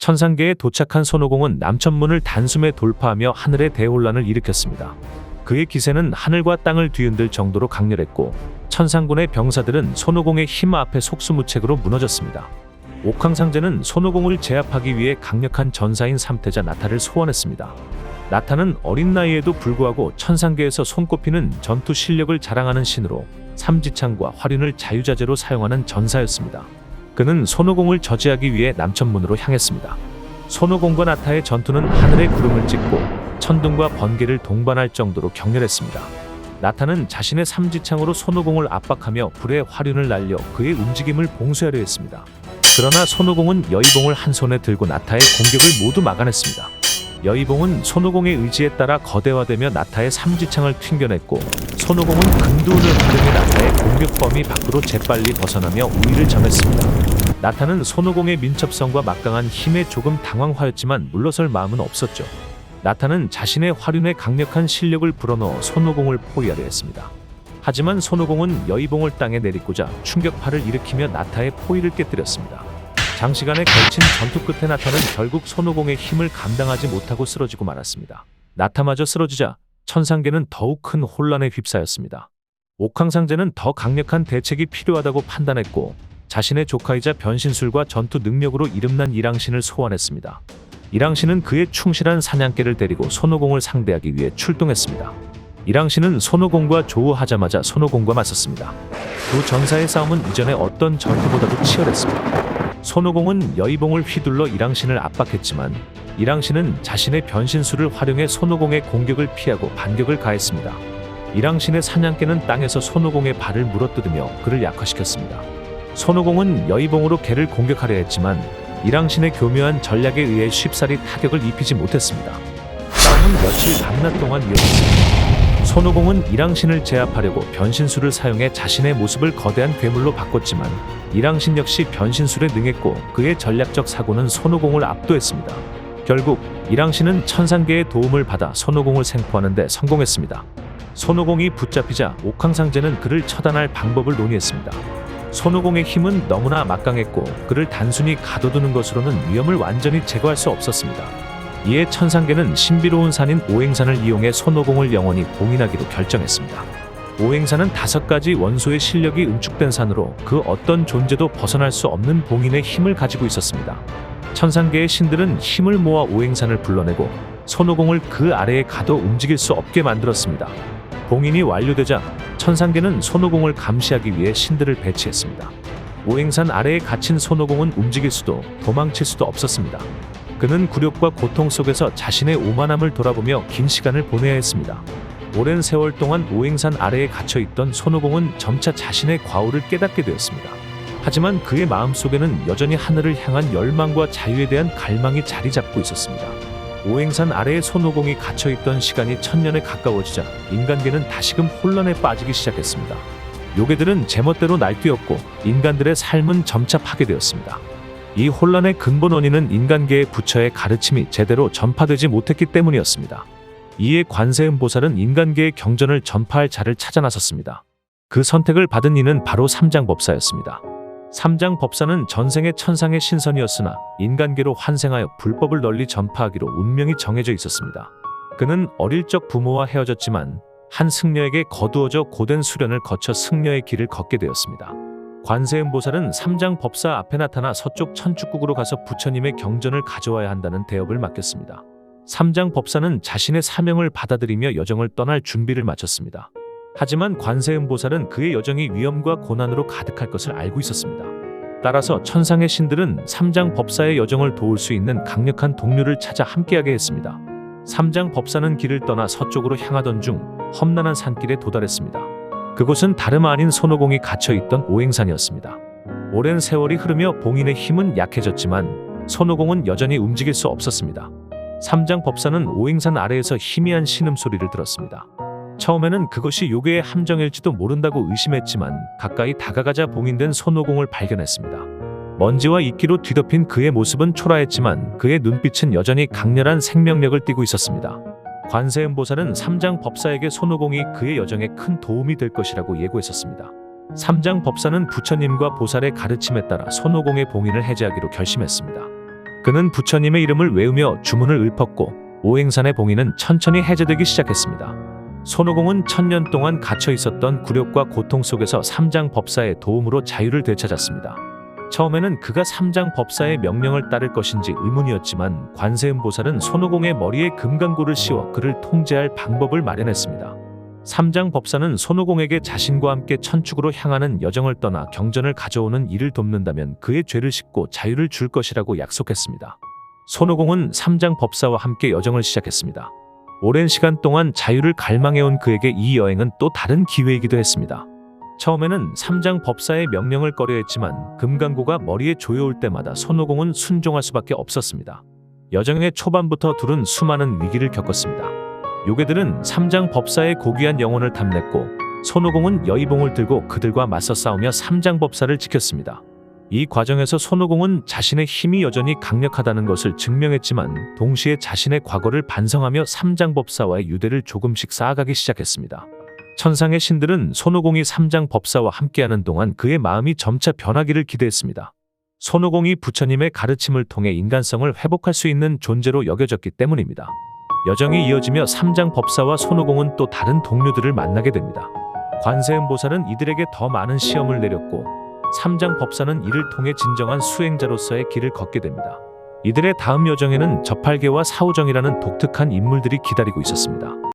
천상계에 도착한 손오공은 남천문을 단숨에 돌파하며 하늘의 대혼란을 일으켰습니다. 그의 기세는 하늘과 땅을 뒤흔들 정도로 강렬했고 천상군의 병사들은 손오공의 힘 앞에 속수무책으로 무너졌습니다. 옥황상제는 손오공을 제압하기 위해 강력한 전사인 삼태자 나타를 소환했습니다. 나타는 어린 나이에도 불구하고 천상계에서 손꼽히는 전투 실력을 자랑하는 신으로 삼지창과 화륜을 자유자재로 사용하는 전사였습니다. 그는 손오공을 저지하기 위해 남천문으로 향했습니다. 손오공과 나타의 전투는 하늘의 구름을 찍고 천둥과 번개를 동반할 정도로 격렬했습니다. 나타는 자신의 삼지창으로 손오공을 압박하며 불의 화륜을 날려 그의 움직임을 봉쇄하려 했습니다. 그러나 손오공은 여의봉을 한 손에 들고 나타의 공격을 모두 막아냈습니다. 여의봉은 손오공의 의지에 따라 거대화되며 나타의 삼지창을 튕겨냈고 손오공은 근두운을 활용해 나타의 공격 범위 밖으로 재빨리 벗어나며 우위를 점했습니다. 나타는 손오공의 민첩성과 막강한 힘에 조금 당황하였지만 물러설 마음은 없었죠. 나타는 자신의 화륜에 강력한 실력을 불어넣어 손오공을 포위하려 했습니다. 하지만 손오공은 여의봉을 땅에 내딛고자 충격파를 일으키며 나타의 포위를 깨뜨렸습니다. 장시간에 걸친 전투 끝에 나타는 결국 손오공의 힘을 감당하지 못하고 쓰러지고 말았습니다. 나타마저 쓰러지자 천상계는 더욱 큰 혼란에 휩싸였습니다. 옥황상제는 더 강력한 대책이 필요하다고 판단했고 자신의 조카이자 변신술과 전투 능력으로 이름난 이랑신을 소환했습니다. 이랑신은 그의 충실한 사냥개를 데리고 손오공을 상대하기 위해 출동했습니다. 이랑신은 손오공과 조우하자마자 손오공과 맞섰습니다. 두 전사의 싸움은 이전의 어떤 전투보다도 치열했습니다. 손오공은 여의봉을 휘둘러 이랑신을 압박했지만 이랑신은 자신의 변신술을 활용해 손오공의 공격을 피하고 반격을 가했습니다. 이랑신의 사냥개는 땅에서 손오공의 발을 물어뜯으며 그를 약화시켰습니다. 손오공은 여의봉으로 개를 공격하려 했지만 이랑신의 교묘한 전략에 의해 쉽사리 타격을 입히지 못했습니다. 싸움은 며칠 밤낮 동안 이어졌습니다. 손오공은 이랑신을 제압하려고 변신술을 사용해 자신의 모습을 거대한 괴물로 바꿨지만 이랑신 역시 변신술에 능했고 그의 전략적 사고는 손오공을 압도했습니다. 결국 이랑신은 천상계의 도움을 받아 손오공을 생포하는 데 성공했습니다. 손오공이 붙잡히자 옥황상제는 그를 처단할 방법을 논의했습니다. 손오공의 힘은 너무나 막강했고 그를 단순히 가둬두는 것으로는 위험을 완전히 제거할 수 없었습니다. 이에 천상계는 신비로운 산인 오행산을 이용해 손오공을 영원히 봉인하기로 결정했습니다. 오행산은 다섯 가지 원소의 실력이 응축된 산으로 그 어떤 존재도 벗어날 수 없는 봉인의 힘을 가지고 있었습니다. 천상계의 신들은 힘을 모아 오행산을 불러내고 손오공을 그 아래에 가둬 움직일 수 없게 만들었습니다. 봉인이 완료되자 천상계는 손오공을 감시하기 위해 신들을 배치했습니다. 오행산 아래에 갇힌 손오공은 움직일 수도 도망칠 수도 없었습니다. 그는 굴욕과 고통 속에서 자신의 오만함을 돌아보며 긴 시간을 보내야 했습니다. 오랜 세월 동안 오행산 아래에 갇혀 있던 손오공은 점차 자신의 과오를 깨닫게 되었습니다. 하지만 그의 마음속에는 여전히 하늘을 향한 열망과 자유에 대한 갈망이 자리 잡고 있었습니다. 오행산 아래에 손오공이 갇혀 있던 시간이 천년에 가까워지자 인간계는 다시금 혼란에 빠지기 시작했습니다. 요괴들은 제멋대로 날뛰었고 인간들의 삶은 점차 파괴되었습니다. 이 혼란의 근본 원인은 인간계의 부처의 가르침이 제대로 전파되지 못했기 때문이었습니다. 이에 관세음 보살은 인간계의 경전을 전파할 자를 찾아 나섰습니다. 그 선택을 받은 이는 바로 삼장법사였습니다. 삼장법사는 전생의 천상의 신선이었으나 인간계로 환생하여 불법을 널리 전파하기로 운명이 정해져 있었습니다. 그는 어릴 적 부모와 헤어졌지만 한 승려에게 거두어져 고된 수련을 거쳐 승려의 길을 걷게 되었습니다. 관세음 보살은 삼장 법사 앞에 나타나 서쪽 천축국으로 가서 부처님의 경전을 가져와야 한다는 대업을 맡겼습니다. 삼장 법사는 자신의 사명을 받아들이며 여정을 떠날 준비를 마쳤습니다. 하지만 관세음 보살은 그의 여정이 위험과 고난으로 가득할 것을 알고 있었습니다. 따라서 천상의 신들은 삼장 법사의 여정을 도울 수 있는 강력한 동료를 찾아 함께하게 했습니다. 삼장 법사는 길을 떠나 서쪽으로 향하던 중 험난한 산길에 도달했습니다. 그곳은 다름 아닌 손오공이 갇혀 있던 오행산이었습니다. 오랜 세월이 흐르며 봉인의 힘은 약해졌지만 손오공은 여전히 움직일 수 없었습니다. 삼장 법사는 오행산 아래에서 희미한 신음소리를 들었습니다. 처음에는 그것이 요괴의 함정일지도 모른다고 의심했지만 가까이 다가가자 봉인된 손오공을 발견했습니다. 먼지와 이끼로 뒤덮인 그의 모습은 초라했지만 그의 눈빛은 여전히 강렬한 생명력을 띠고 있었습니다. 관세음 보살은 삼장 법사에게 손오공이 그의 여정에 큰 도움이 될 것이라고 예고했었습니다. 삼장 법사는 부처님과 보살의 가르침에 따라 손오공의 봉인을 해제하기로 결심했습니다. 그는 부처님의 이름을 외우며 주문을 읊었고 오행산의 봉인은 천천히 해제되기 시작했습니다. 손오공은 천년 동안 갇혀 있었던 굴욕과 고통 속에서 삼장 법사의 도움으로 자유를 되찾았습니다. 처음에는 그가 삼장 법사의 명령을 따를 것인지 의문이었지만 관세음보살은 손오공의 머리에 금강고를 씌워 그를 통제할 방법을 마련했습니다. 삼장 법사는 손오공에게 자신과 함께 천축으로 향하는 여정을 떠나 경전을 가져오는 일을 돕는다면 그의 죄를 씻고 자유를 줄 것이라고 약속했습니다. 손오공은 삼장 법사와 함께 여정을 시작했습니다. 오랜 시간 동안 자유를 갈망해온 그에게 이 여행은 또 다른 기회이기도 했습니다. 처음에는 삼장 법사의 명령을 꺼려했지만 금강고가 머리에 조여올 때마다 손오공은 순종할 수밖에 없었습니다. 여정의 초반부터 둘은 수많은 위기를 겪었습니다. 요괴들은 삼장 법사의 고귀한 영혼을 탐냈고 손오공은 여의봉을 들고 그들과 맞서 싸우며 삼장 법사를 지켰습니다. 이 과정에서 손오공은 자신의 힘이 여전히 강력하다는 것을 증명했지만 동시에 자신의 과거를 반성하며 삼장 법사와의 유대를 조금씩 쌓아가기 시작했습니다. 천상의 신들은 손오공이 삼장 법사와 함께하는 동안 그의 마음이 점차 변하기를 기대했습니다. 손오공이 부처님의 가르침을 통해 인간성을 회복할 수 있는 존재로 여겨졌기 때문입니다. 여정이 이어지며 삼장 법사와 손오공은 또 다른 동료들을 만나게 됩니다. 관세음보살은 이들에게 더 많은 시험을 내렸고 삼장 법사는 이를 통해 진정한 수행자로서의 길을 걷게 됩니다. 이들의 다음 여정에는 저팔계와 사우정이라는 독특한 인물들이 기다리고 있었습니다.